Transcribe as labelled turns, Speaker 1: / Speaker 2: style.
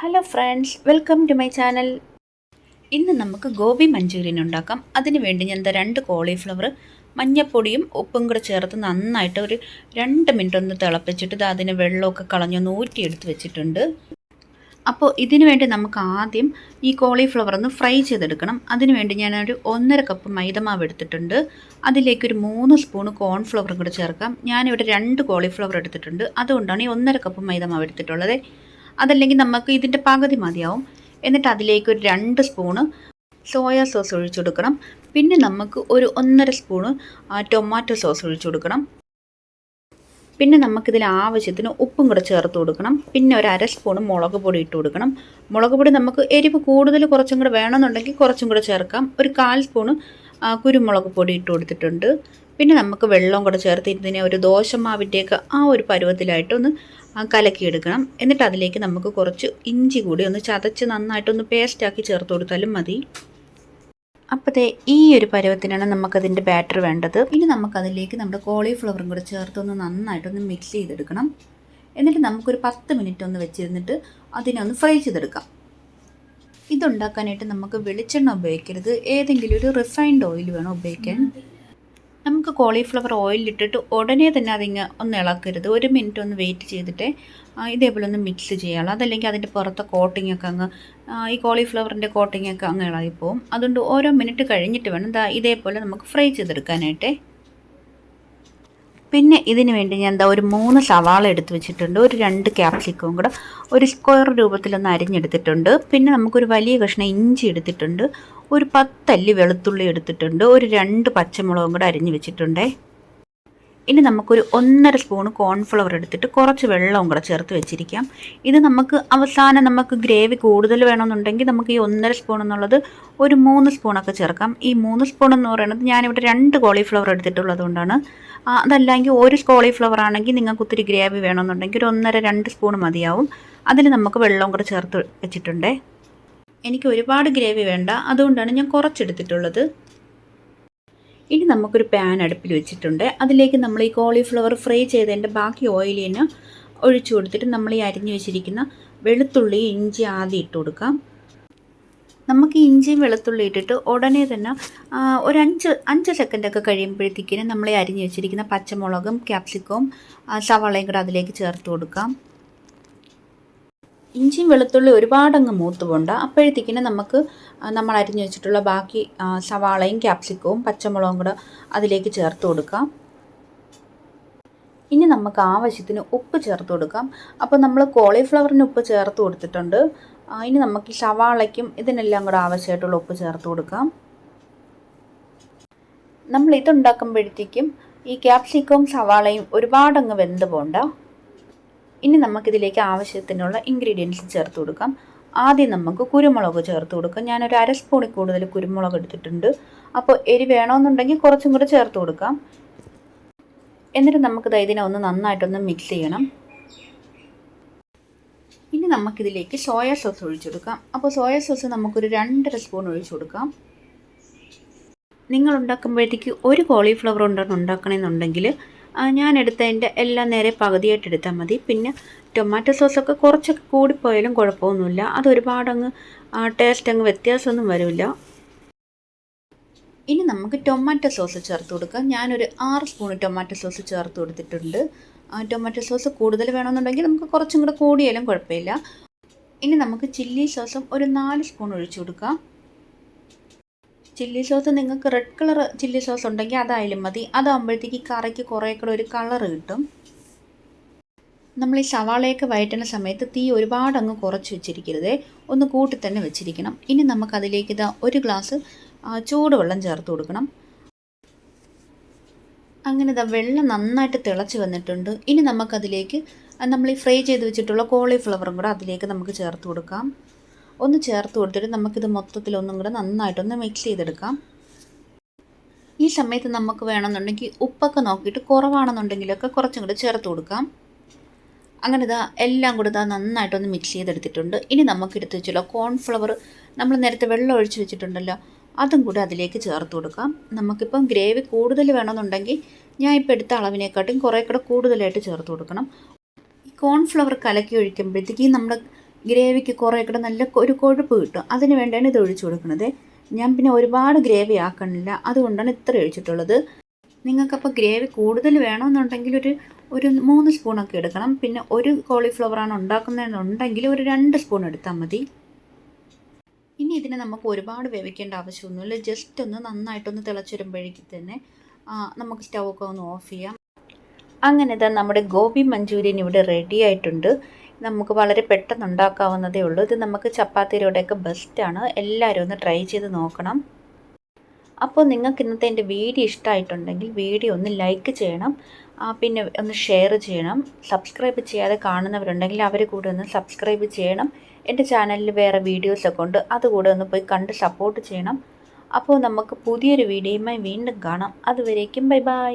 Speaker 1: Hello friends welcome to my channel ഇന്ന് നമുക്ക് gobi manchurian ഉണ്ടാക്കാം. അതിന് വേണ്ടി ഞാൻ എന്താ രണ്ട് കോളിഫ്ലവർ മഞ്ഞപ്പൊടിയും ഉപ്പും കൂടെ ചേർത്ത് നന്നായിട്ട് ഒരു രണ്ട് മിനിറ്റ് ഒന്ന് തിളപ്പിച്ചിട്ട് ഇത് അതിന് വെള്ളമൊക്കെ കളഞ്ഞൊന്ന് ഊറ്റിയെടുത്ത് വെച്ചിട്ടുണ്ട്. അപ്പോൾ ഇതിനു വേണ്ടി നമുക്ക് ആദ്യം ഈ കോളിഫ്ലവർ ഒന്ന് ഫ്രൈ ചെയ്തെടുക്കണം. അതിന് വേണ്ടി ഞാനൊരു ഒന്നര കപ്പ് മൈദമാവ് എടുത്തിട്ടുണ്ട്. അതിലേക്ക് ഒരു മൂന്ന് സ്പൂൺ കോൺഫ്ലവറും കൂടെ ചേർക്കാം. ഞാനിവിടെ രണ്ട് കോളിഫ്ലവർ എടുത്തിട്ടുണ്ട്. അതുകൊണ്ടാണ് ഈ ഒന്നര കപ്പ് മൈദമാവ് എടുത്തിട്ടുള്ളത്. അതല്ലെങ്കിൽ നമുക്ക് ഇതിന്റെ പകുതി മതിയാവും. എന്നിട്ട് അതിലേക്ക് ഒരു രണ്ട് സ്പൂണ് സോയാ സോസ് ഒഴിച്ചു കൊടുക്കണം. പിന്നെ നമുക്ക് ഒരു ഒന്നര സ്പൂണ് ടൊമാറ്റോ സോസ് ഒഴിച്ചു കൊടുക്കണം. പിന്നെ നമുക്കിതിൽ ആവശ്യത്തിന് ഉപ്പും കൂടെ ചേർത്ത് കൊടുക്കണം. പിന്നെ ഒരു അര സ്പൂണ് മുളക് പൊടി ഇട്ട് കൊടുക്കണം. മുളക് പൊടി നമുക്ക് എരിവ് കൂടുതൽ കുറച്ചും കൂടെ വേണമെന്നുണ്ടെങ്കിൽ കുറച്ചും കൂടെ ചേർക്കാം. ഒരു കാൽ സ്പൂണ് കുരുമുളക് പൊടി ഇട്ട് കൊടുത്തിട്ടുണ്ട്. പിന്നെ നമുക്ക് വെള്ളം കൂടെ ചേർത്ത് ഇതിനെ ഒരു ദോശമാവിന്റെയൊക്കെ ആ ഒരു പരുവത്തിലായിട്ട് ഒന്ന് കലക്കിയെടുക്കണം എന്നിട്ട് അതിലേക്ക് നമുക്ക് കുറച്ച് ഇഞ്ചി കൂടി ഒന്ന് ചതച്ച് നന്നായിട്ടൊന്ന് പേസ്റ്റാക്കി ചേർത്ത് കൊടുത്താലും മതി. അപ്പോഴത്തെ ഈ ഒരു പരുവത്തിനാണ് നമുക്കതിന്റെ ബാറ്റർ വേണ്ടത്. ഇനി നമുക്കതിലേക്ക് നമ്മുടെ കോളിഫ്ലവറും കൂടെ ചേർത്തൊന്ന് നന്നായിട്ടൊന്ന് മിക്സ് ചെയ്തെടുക്കണം. എന്നിട്ട് നമുക്കൊരു പത്ത് മിനിറ്റ് ഒന്ന് വെച്ചിരുന്നിട്ട് അതിനെ ഒന്ന് ഫ്രൈ ചെയ്തെടുക്കാം. ഇതുണ്ടാക്കാനായിട്ട് നമുക്ക് വെളിച്ചെണ്ണ ഉപയോഗിക്കരുത്. ഏതെങ്കിലും ഒരു റിഫൈൻഡ് ഓയിൽ വേണം ഉപയോഗിക്കാൻ. നമുക്ക് കോളിഫ്ലവർ ഓയിലിട്ടിട്ട് ഉടനെ തന്നെ അതിങ്ങ് ഒന്ന് ഇളക്കരുത്. ഒരു മിനിറ്റ് ഒന്ന് വെയിറ്റ് ചെയ്തിട്ട് ഇതേപോലെ ഒന്ന് മിക്സ് ചെയ്യാനുള്ളൂ അതല്ലെങ്കിൽ അതിന്റെ പുറത്തെ കോട്ടിംഗ് ഒക്കെ അങ്ങ് ഈ കോളിഫ്ലവറിന്റെ കോട്ടിംഗ് ഒക്കെ അങ്ങ് ഇളകിപ്പോവും. അതുകൊണ്ട് ഓരോ മിനിറ്റ് കഴിഞ്ഞിട്ട് വേണം ഇതേപോലെ നമുക്ക് ഫ്രൈ ചെയ്തെടുക്കാനായിട്ടേ. പിന്നെ ഇതിന് വേണ്ടി ഞാൻ എന്താ ഒരു മൂന്ന് സവാള എടുത്ത് വെച്ചിട്ടുണ്ട്. ഒരു രണ്ട് ക്യാപ്സിക്കവും കൂടെ ഒരു സ്ക്വയർ രൂപത്തിലൊന്ന് അരിഞ്ഞെടുത്തിട്ടുണ്ട്. പിന്നെ നമുക്കൊരു വലിയ കഷ്ണം ഇഞ്ചി എടുത്തിട്ടുണ്ട്. ഒരു പത്തല്ലി വെളുത്തുള്ളി എടുത്തിട്ടുണ്ട്. ഒരു രണ്ട് പച്ചമുളകും കൂടെ അരിഞ്ഞ് വെച്ചിട്ടുണ്ടേ. ഇനി നമുക്കൊരു ഒന്നര സ്പൂൺ കോൺഫ്ലവർ എടുത്തിട്ട് കുറച്ച് വെള്ളവും കൂടെ ചേർത്ത് വെച്ചിരിക്കാം. ഇത് നമുക്ക് അവസാനം നമുക്ക് ഗ്രേവി കൂടുതൽ വേണമെന്നുണ്ടെങ്കിൽ നമുക്ക് ഈ ഒന്നര സ്പൂൺ എന്നുള്ളത് ഒരു മൂന്ന് സ്പൂണൊക്കെ ചേർക്കാം. ഈ മൂന്ന് സ്പൂൺ എന്ന് പറയുന്നത് ഞാനിവിടെ രണ്ട് കോളിഫ്ലവർ എടുത്തിട്ടുള്ളത് കൊണ്ടാണ്. അതല്ലെങ്കിൽ ഒരു കോളിഫ്ലവർ ആണെങ്കിൽ നിങ്ങൾക്ക് ഒത്തിരി ഗ്രേവി വേണമെന്നുണ്ടെങ്കിൽ ഒരു ഒന്നര രണ്ട് സ്പൂൺ മതിയാവും. അതിൽ നമുക്ക് വെള്ളവും കൂടെ ചേർത്ത് വെച്ചിട്ടുണ്ടേ. എനിക്ക് ഒരുപാട് ഗ്രേവി വേണ്ട. അതുകൊണ്ടാണ് ഞാൻ കുറച്ചെടുത്തിട്ടുള്ളത് ഇനി നമുക്കൊരു പാൻ അടുപ്പിൽ വെച്ചിട്ടുണ്ട്. അതിലേക്ക് നമ്മൾ ഈ കോളിഫ്ലവർ ഫ്രൈ ചെയ്തതിന്റെ ബാക്കി ഓയിലിന് ഒഴിച്ചു കൊടുത്തിട്ട് നമ്മൾ ഈ അരിഞ്ഞു വെച്ചിരിക്കുന്ന വെളുത്തുള്ളി ഇഞ്ചി ആദ്യം ഇട്ട് കൊടുക്കാം. നമുക്ക് ഇഞ്ചിയും വെളുത്തുള്ളി ഇട്ടിട്ട് ഉടനെ തന്നെ ഒരു അഞ്ച് അഞ്ച് സെക്കൻഡൊക്കെ കഴിയുമ്പോഴത്തേക്കിനും നമ്മൾ അരിഞ്ഞു വെച്ചിരിക്കുന്ന പച്ചമുളകും ക്യാപ്സിക്കവും സവാളയും കൂടെ അതിലേക്ക് ചേർത്ത് കൊടുക്കാം. ഇഞ്ചിയും വെളുത്തുള്ളി ഒരുപാടങ്ങ് മൂത്ത് പോണ്ട അപ്പോഴത്തേക്കിനും നമുക്ക് നമ്മൾ അരിഞ്ഞു വെച്ചിട്ടുള്ള ബാക്കി സവാളയും ക്യാപ്സിക്കവും പച്ചമുളകും കൂടെ അതിലേക്ക് ചേർത്ത് കൊടുക്കാം. ഇനി നമുക്ക് ആവശ്യത്തിന് ഉപ്പ് ചേർത്ത് കൊടുക്കാം. അപ്പോൾ നമ്മൾ കോളിഫ്ലവറിന് ഉപ്പ് ചേർത്ത് കൊടുത്തിട്ടുണ്ട്. ഇനി നമുക്ക് സവാളയ്ക്കും ഇതിനെല്ലാം കൂടെ ആവശ്യമായിട്ടുള്ള ഉപ്പ് ചേർത്ത് കൊടുക്കാം. നമ്മൾ ഇതുണ്ടാക്കുമ്പോഴത്തേക്കും ഈ ക്യാപ്സിക്കവും സവാളയും ഒരുപാടങ്ങ് വെന്ത് പോണ്ട ഇനി നമുക്കിതിലേക്ക് ആവശ്യത്തിനുള്ള ഇൻഗ്രീഡിയൻസ് ചേർത്ത് കൊടുക്കാം. ആദ്യം നമുക്ക് കുരുമുളക് ചേർത്ത് കൊടുക്കാം. ഞാനൊരു അര സ്പൂണിൽ കൂടുതൽ കുരുമുളക് എടുത്തിട്ടുണ്ട്. അപ്പോൾ എരി വേണമെന്നുണ്ടെങ്കിൽ കുറച്ചും കൂടെ ചേർത്ത് കൊടുക്കാം. എന്നിട്ട് നമുക്ക് ഇതിനെ ഒന്ന് നന്നായിട്ടൊന്ന് മിക്സ് ചെയ്യണം. ഇനി നമുക്കിതിലേക്ക് സോയ സോസ് ഒഴിച്ചു കൊടുക്കാം. അപ്പോൾ സോയ സോസ് നമുക്കൊരു രണ്ടര സ്പൂൺ ഒഴിച്ചു കൊടുക്കാം. നിങ്ങൾ ഉണ്ടാക്കുമ്പോഴത്തേക്ക് ഒരു കോളിഫ്ലവർ ഉണ്ടാണ് ഉണ്ടാക്കണമെന്നുണ്ടെങ്കിൽ ഞാൻ എടുത്തതിന്റെ എല്ലാം നേരെ പകുതിയായിട്ട് എടുത്താൽ മതി. പിന്നെ ടൊമാറ്റോ സോസൊക്കെ കുറച്ചൊക്കെ കൂടിപ്പോയാലും കുഴപ്പമൊന്നുമില്ല. അത് ഒരുപാടങ്ങ് ടേസ്റ്റ് അങ്ങ് വ്യത്യാസമൊന്നും വരില്ല. ഇനി നമുക്ക് ടൊമാറ്റോ സോസ് ചേർത്ത് കൊടുക്കാം. ഞാനൊരു ആറ് സ്പൂൺ ടൊമാറ്റോ സോസ് ചേർത്ത് കൊടുത്തിട്ടുണ്ട്. ടൊമാറ്റോ സോസ് കൂടുതൽ വേണമെന്നുണ്ടെങ്കിൽ നമുക്ക് കുറച്ചും കൂടെ കൂടിയാലും കുഴപ്പമില്ല. ഇനി നമുക്ക് ചില്ലി സോസും ഒരു നാല് സ്പൂൺ ഒഴിച്ചു കൊടുക്കാം. ചില്ലി സോസ് നിങ്ങൾക്ക് റെഡ് കളർ ചില്ലി സോസ് ഉണ്ടെങ്കിൽ അതായാലും മതി. അതാകുമ്പോഴത്തേക്ക് കറിക്ക് കുറേ കൂടെ ഒരു കളർ കിട്ടും. നമ്മൾ ഈ സവാളയൊക്കെ വഴറ്റുന്ന സമയത്ത് തീ ഒരുപാട് അങ്ങ് കുറച്ച് വെച്ചിരിക്കരുതേ. ഒന്ന് കൂട്ടി തന്നെ വെച്ചിരിക്കണം. ഇനി നമുക്ക് അതിലേക്ക് ഇതാ ഒരു ഗ്ലാസ് ചൂടുവെള്ളം ചേർത്ത് കൊടുക്കണം. അങ്ങനെ ഇതാ വെള്ളം നന്നായിട്ട് തിളച്ച് വന്നിട്ടുണ്ട്. ഇനി നമുക്കതിലേക്ക് നമ്മൾ ഈ ഫ്രൈ ചെയ്ത് വെച്ചിട്ടുള്ള കോളിഫ്ലവറും കൂടെ അതിലേക്ക് നമുക്ക് ചേർത്ത് കൊടുക്കാം. ഒന്ന് ചേർത്ത് കൊടുത്തിട്ട് നമുക്കിത് മൊത്തത്തിൽ ഒന്നും കൂടെ നന്നായിട്ടൊന്ന് മിക്സ് ചെയ്തെടുക്കാം. ഈ സമയത്ത് നമുക്ക് വേണമെന്നുണ്ടെങ്കിൽ ഉപ്പൊക്കെ നോക്കിയിട്ട് കുറവാണെന്നുണ്ടെങ്കിലൊക്കെ കുറച്ചും കൂടെ ചേർത്ത് കൊടുക്കാം. അങ്ങനെ ഇതാ എല്ലാം കൂടെ ഇതാ നന്നായിട്ടൊന്ന് മിക്സ് ചെയ്തെടുത്തിട്ടുണ്ട്. ഇനി നമുക്ക് എടുത്ത് വെച്ചല്ലോ കോൺഫ്ലവർ നമ്മൾ നേരത്തെ വെള്ളം ഒഴിച്ച് വെച്ചിട്ടുണ്ടല്ലോ അതും കൂടെ അതിലേക്ക് ചേർത്ത് കൊടുക്കാം. നമുക്കിപ്പം ഗ്രേവി കൂടുതൽ വേണമെന്നുണ്ടെങ്കിൽ ഞാൻ ഇപ്പോൾ എടുത്ത അളവിനെക്കാട്ടും കുറേ കൂടെ കൂടുതലായിട്ട് ചേർത്ത് കൊടുക്കണം. ഈ കോൺഫ്ലവർ കലക്കി ഒഴിക്കുമ്പോഴത്തേക്ക് നമ്മുടെ ഗ്രേവിക്ക് കുറേ കൂടെ നല്ല ഒരു കൊഴുപ്പ് കിട്ടും. അതിന് വേണ്ടിയാണ് ഇത് ഒഴിച്ചു കൊടുക്കുന്നത്. ഞാൻ പിന്നെ ഒരുപാട് ഗ്രേവി ആക്കണില്ല. അതുകൊണ്ടാണ് ഇത്ര ഒഴിച്ചിട്ടുള്ളത്. നിങ്ങൾക്കപ്പോൾ ഗ്രേവി കൂടുതൽ വേണമെന്നുണ്ടെങ്കിൽ ഒരു ഒരു മൂന്ന് സ്പൂണൊക്കെ എടുക്കണം. പിന്നെ ഒരു കോളിഫ്ലവറാണ് ഉണ്ടാക്കുന്നതെന്നുണ്ടെങ്കിൽ ഒരു രണ്ട് സ്പൂൺ എടുത്താൽ മതി. ഇനി ഇതിനെ നമുക്ക് ഒരുപാട് വേവിക്കേണ്ട ആവശ്യമൊന്നുമില്ല. ജസ്റ്റ് ഒന്ന് നന്നായിട്ടൊന്ന് തിളച്ചുവരുമ്പോഴേക്ക് തന്നെ നമുക്ക് സ്റ്റൗ ഒക്കെ ഒന്ന് ഓഫ് ചെയ്യാം. അങ്ങനെ തന്നെ നമ്മുടെ ഗോബി മഞ്ചൂരിയൻ ഇവിടെ റെഡി ആയിട്ടുണ്ട്. നമുക്ക് വളരെ പെട്ടെന്ന് ഉണ്ടാക്കാവുന്നതേ ഉള്ളൂ. ഇത് നമുക്ക് ചപ്പാത്തിയുടെയൊക്കെ ബെസ്റ്റാണ് എല്ലാവരും ഒന്ന് ട്രൈ ചെയ്ത് നോക്കണം. അപ്പോൾ നിങ്ങൾക്ക് ഇന്നത്തെ എന്റെ വീഡിയോ ഇഷ്ടമായിട്ടുണ്ടെങ്കിൽ വീഡിയോ ഒന്ന് ലൈക്ക് ചെയ്യണം. പിന്നെ ഒന്ന് ഷെയർ ചെയ്യണം. സബ്സ്ക്രൈബ് ചെയ്യാതെ കാണുന്നവരുണ്ടെങ്കിൽ അവർ കൂടെ ഒന്ന് സബ്സ്ക്രൈബ് ചെയ്യണം. എന്റെ ചാനലിൽ വേറെ വീഡിയോസൊക്കെ ഉണ്ട്. അതുകൂടെ ഒന്ന് പോയി കണ്ട് സപ്പോർട്ട് ചെയ്യണം. അപ്പോൾ നമുക്ക് പുതിയൊരു വീഡിയോയുമായി വീണ്ടും കാണാം. അതുവരേക്കും ബൈ ബൈ